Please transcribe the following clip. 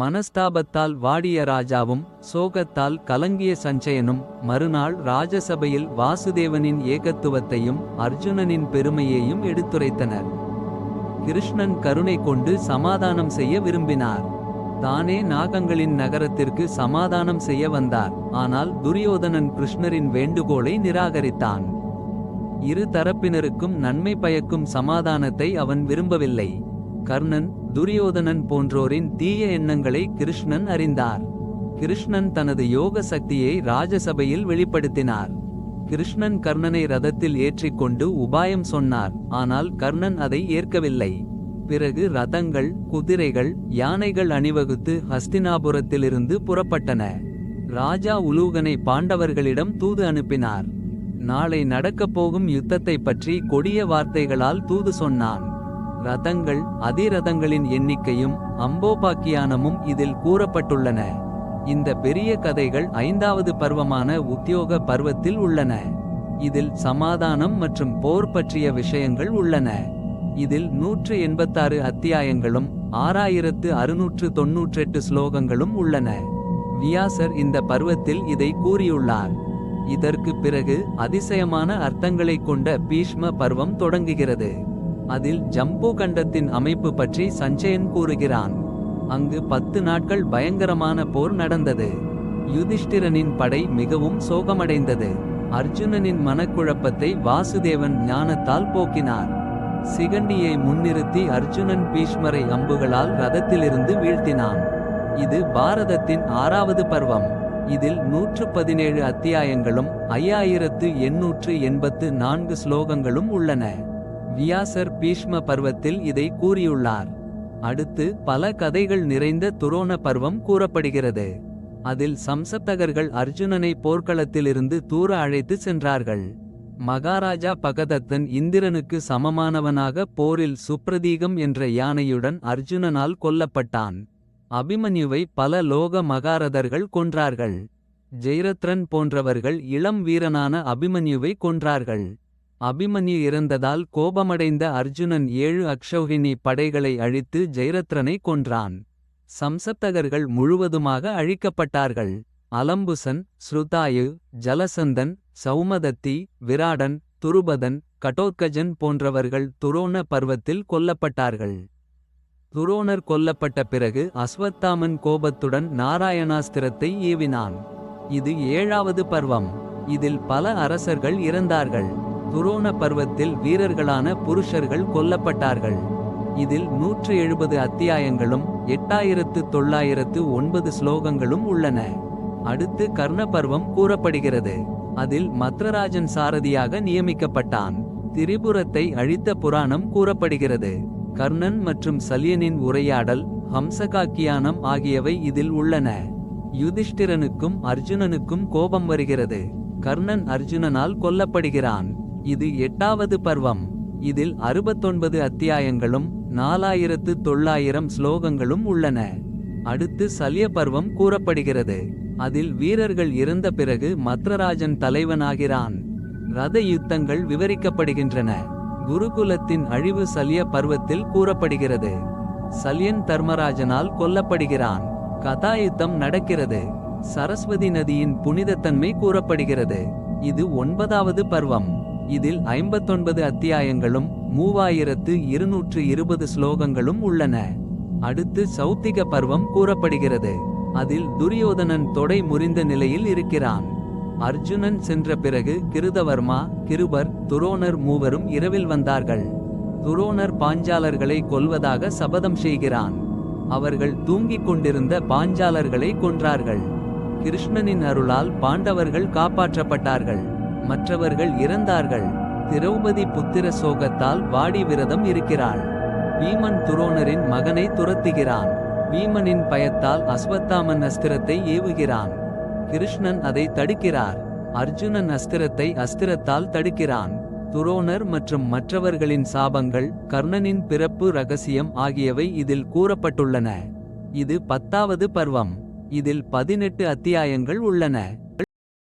மனஸ்தாபத்தால் வாடிய ராஜாவும் சோகத்தால் கலங்கிய சஞ்சயனும் மறுநாள் ராஜசபையில் வாசுதேவனின் ஏகத்துவத்தையும் அர்ஜுனனின் பெருமையையும் எடுத்துரைத்தனர். கிருஷ்ணன் கருணை கொண்டு சமாதானம் செய்ய விரும்பினார். தானே நாகங்களின் நகரத்திற்கு சமாதானம் செய்ய வந்தார். ஆனால் துரியோதனன் கிருஷ்ணரின் வேண்டுகோளை நிராகரித்தான். இரு தரப்பினருக்கும் நன்மை பயக்கும் சமாதானத்தை அவன் விரும்பவில்லை. கர்ணன் துரியோதனன் போன்றோரின் தீய எண்ணங்களை கிருஷ்ணன் அறிந்தார். கிருஷ்ணன் தனது யோக சக்தியை ராஜசபையில் வெளிப்படுத்தினார். கிருஷ்ணன் கர்ணனை ரதத்தில் ஏற்றிக்கொண்டு உபாயம் சொன்னார் ஆனால் கர்ணன் அதை ஏற்கவில்லை. பிறகு ரதங்கள் குதிரைகள் யானைகள் அணிவகுத்து ஹஸ்தினாபுரத்திலிருந்து புறப்பட்டன. ராஜா உலூகனை பாண்டவர்களிடம் தூது அனுப்பினார். நாளை நடக்கப் போகும் யுத்தத்தைப் பற்றி கொடிய வார்த்தைகளால் தூது சொன்னான். ரதங்கள் அதிரதங்களின் எண்ணிக்கையும் அம்போபாக்கியானமும் இதில் கூறப்பட்டுள்ளன. இந்த பெரிய கதைகள் ஐந்தாவது பருவமான உத்தியோக பருவத்தில் உள்ளன. இதில் சமாதானம் மற்றும் போர் பற்றிய விஷயங்கள் உள்ளன. இதில் நூற்று எண்பத்தாறு அத்தியாயங்களும் ஆறாயிரத்து அறுநூற்று தொன்னூற்றெட்டு ஸ்லோகங்களும் உள்ளன. வியாசர் இந்த பருவத்தில் இதை கூறியுள்ளார். இதற்கு பிறகு அதிசயமான அர்த்தங்களைக் கொண்ட பீஷ்ம பருவம் தொடங்குகிறது. அதில் ஜம்பு கண்டத்தின் அமைப்பு பற்றி சஞ்சயன் கூறுகிறான். அங்கு பத்து நாட்கள் பயங்கரமான போர் நடந்தது. யுதிஷ்டிரனின் படை மிகவும் சோகமடைந்தது. அர்ஜுனனின் மனக்குழப்பத்தை வாசுதேவன் ஞானத்தால் போக்கினார். சிகண்டியை முன்னிறுத்தி அர்ஜுனன் பீஷ்மரை அம்புகளால் ரதத்திலிருந்து வீழ்த்தினான். இது பாரதத்தின் ஆறாவது பருவம். இதில் நூற்று பதினேழு அத்தியாயங்களும் ஐயாயிரத்து எண்ணூற்று எண்பத்து நான்கு ஸ்லோகங்களும் உள்ளன. வியாசர் பீஷ்ம பர்வத்தில் இதை கூறியுள்ளார். அடுத்து பல கதைகள் நிறைந்த துரோண பர்வம் கூறப்படுகிறது. அதில் சம்சப்தகர்கள் அர்ஜுனனை போர்க்களத்திலிருந்து தூர அழைத்து சென்றார்கள். மகாராஜா பகதத்தன் இந்திரனுக்கு சமமானவனாக போரில் சுப்ரதீகம் என்ற யானையுடன் அர்ஜுனனால் கொல்லப்பட்டான். அபிமன்யுவை பல லோக மகாரதர்கள் கொன்றார்கள். ஜெயரத்ரன் போன்றவர்கள் இளம் வீரனான அபிமன்யுவை கொன்றார்கள். அபிமன்யு இறந்ததால் கோபமடைந்த அர்ஜுனன் ஏழு அக்ஷௌஹினி படைகளை அழித்து ஜெயரத்ரனை கொன்றான். சம்சப்தகர்கள் முழுவதுமாக அழிக்கப்பட்டார்கள். அலம்புசன் ஸ்ருதாயு ஜலசந்தன் சௌமதத்தி விராடன் துருபதன் கடோத்கஜன் போன்றவர்கள் துரோண பர்வத்தில் கொல்லப்பட்டார்கள். துரோணர் கொல்லப்பட்ட பிறகு அஸ்வத்தாமன் கோபத்துடன் நாராயணாஸ்திரத்தை ஏவினான். இது ஏழாவது பர்வம். இதில் பல அரசர்கள் இறந்தார்கள். துரோண பர்வத்தில் வீரர்களான புருஷர்கள் கொல்லப்பட்டார்கள். இதில் நூற்று எழுபது அத்தியாயங்களும் எட்டாயிரத்து தொள்ளாயிரத்து ஒன்பது ஸ்லோகங்களும் உள்ளன. அடுத்து கர்ண பர்வம் கூறப்படுகிறது. அதில் மத்ரராஜன் சாரதியாக நியமிக்கப்பட்டான். திரிபுரத்தை அழித்த புராணம் கூறப்படுகிறது. கர்ணன் மற்றும் சல்யனின் உரையாடல் ஹம்சகாக்கியானம் ஆகியவை இதில் உள்ளன. யுதிஷ்டிரனுக்கும் அர்ஜுனனுக்கும் கோபம் வருகிறது. கர்ணன் அர்ஜுனனால் கொல்லப்படுகிறான். இது எட்டாவது பர்வம். இதில் அறுபத்தொன்பது அத்தியாயங்களும் நாலாயிரத்து தொள்ளாயிரம் ஸ்லோகங்களும் உள்ளன. அடுத்து சல்ய பர்வம் கூறப்படுகிறது. அதில் வீரர்கள் இறந்த பிறகு மத்ரராஜன் தலைவனாகிறான். ரத யுத்தங்கள் விவரிக்கப்படுகின்றன. குருகுலத்தின் அழிவு சல்ய பர்வத்தில் கூறப்படுகிறது. சல்யன் தர்மராஜனால் கொல்லப்படுகிறான். கதாயுத்தம் நடக்கிறது. சரஸ்வதி நதியின் புனிதத்தன்மை கூறப்படுகிறது. இது ஒன்பதாவது பர்வம். இதில் ஐம்பத்தொன்பது அத்தியாயங்களும் மூவாயிரத்து இருநூற்று இருபது ஸ்லோகங்களும் உள்ளன. அடுத்து சௌத்திக பர்வம் கூறப்படுகிறது. அதில் துரியோதனன் தொடை முறிந்த நிலையில் இருக்கிறான். அர்ஜுனன் சென்ற பிறகு கிருதவர்மா கிருபர் துரோணர் மூவரும் இரவில் வந்தார்கள். துரோணர் பாஞ்சாலர்களை கொல்வதாக சபதம் செய்கிறான். அவர்கள் தூங்கிக் கொண்டிருந்த பாஞ்சாலர்களை கொன்றார்கள். கிருஷ்ணனின் அருளால் பாண்டவர்கள் காப்பாற்றப்பட்டார்கள். மற்றவர்கள் இறந்தார்கள். திரௌபதி புத்திர சோகத்தால் வாடி விரதம் இருக்கிறாள். வீமன் துரோணரின் மகனை துரத்துகிறான். வீமனின் பயத்தால் அஸ்வத்தாமன் அஸ்திரத்தை ஏவுகிறான். கிருஷ்ணன் அதை தடுக்கிறார். அர்ஜுனன் அஸ்திரத்தை அஸ்திரத்தால் தடுக்கிறான். துரோணர் மற்றும் மற்றவர்களின் சாபங்கள் கர்ணனின் பிறப்பு ரகசியம் ஆகியவை இதில் கூறப்பட்டுள்ளன. இது பத்தாவது பர்வம். இதில் பதினெட்டு அத்தியாயங்கள் உள்ளன.